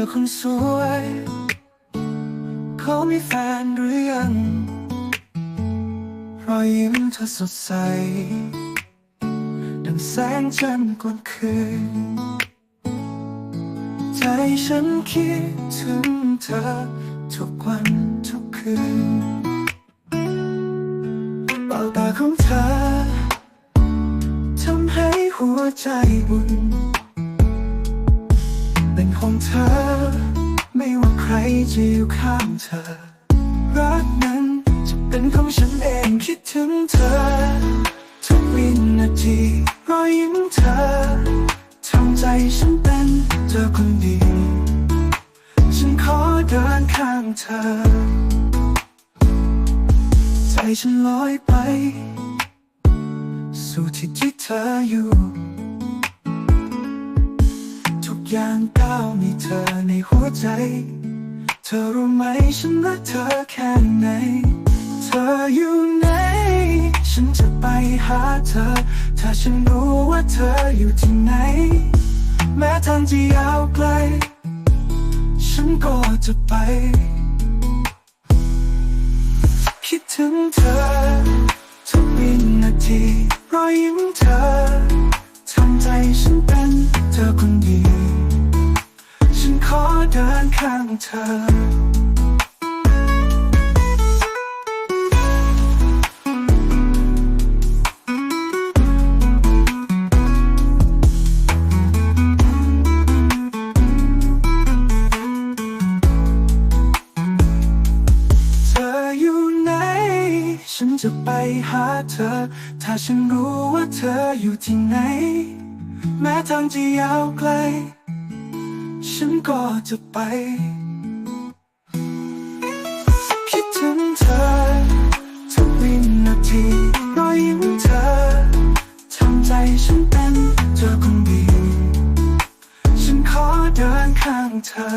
อคนสวย เขามีแฟนหรือยัง รอยยิ้มเธอสดใส ดังแสงจันทร์กลางคืน ใจฉันคิดถึงเธอ ทุกวันทุกคืนเป่าตาของเธอทำให้หัวใจบุญเป็นของเธอ จะอยู่ข้างเธอ รักนั้นจะเป็นของฉันเองคิดถึงเธอ ทุกวินาทีรอยยิ้มเธอทำใจฉันเป็นเธอคนดี ฉันขอเดินข้างเธอ ใจฉันลอยไป สู่ที่ที่เธออยู่ทุกอย่างก้าวมีเธอในหัวใจ เธอรู้ไหมฉันรักเธอแค่ไหน เธออยู่ไหน ฉันจะไปหาเธอ ถ้าฉันรู้ว่าเธออยู่ที่ไหน แม้ทางจะยาวไกล ฉันก็จะไป คิดถึงเธอ ทุกวินาทีรอยยิ้มเธอทำใจฉันเป็นเธอคนดีฉันขอเดิน ข้างเธอเธออยู่ไหนฉันจะไปหาเธอ ถ้าฉันรู้ว่าเธออยู่ที่ไหน แม้ทางจะยาวไกล ฉันก็จะไป คิดถึงเธอ ทุกวินาทีรอยยิ้มเธอทำใจฉันเป็นเธอคนดี ฉันขอเดินข้างเธอ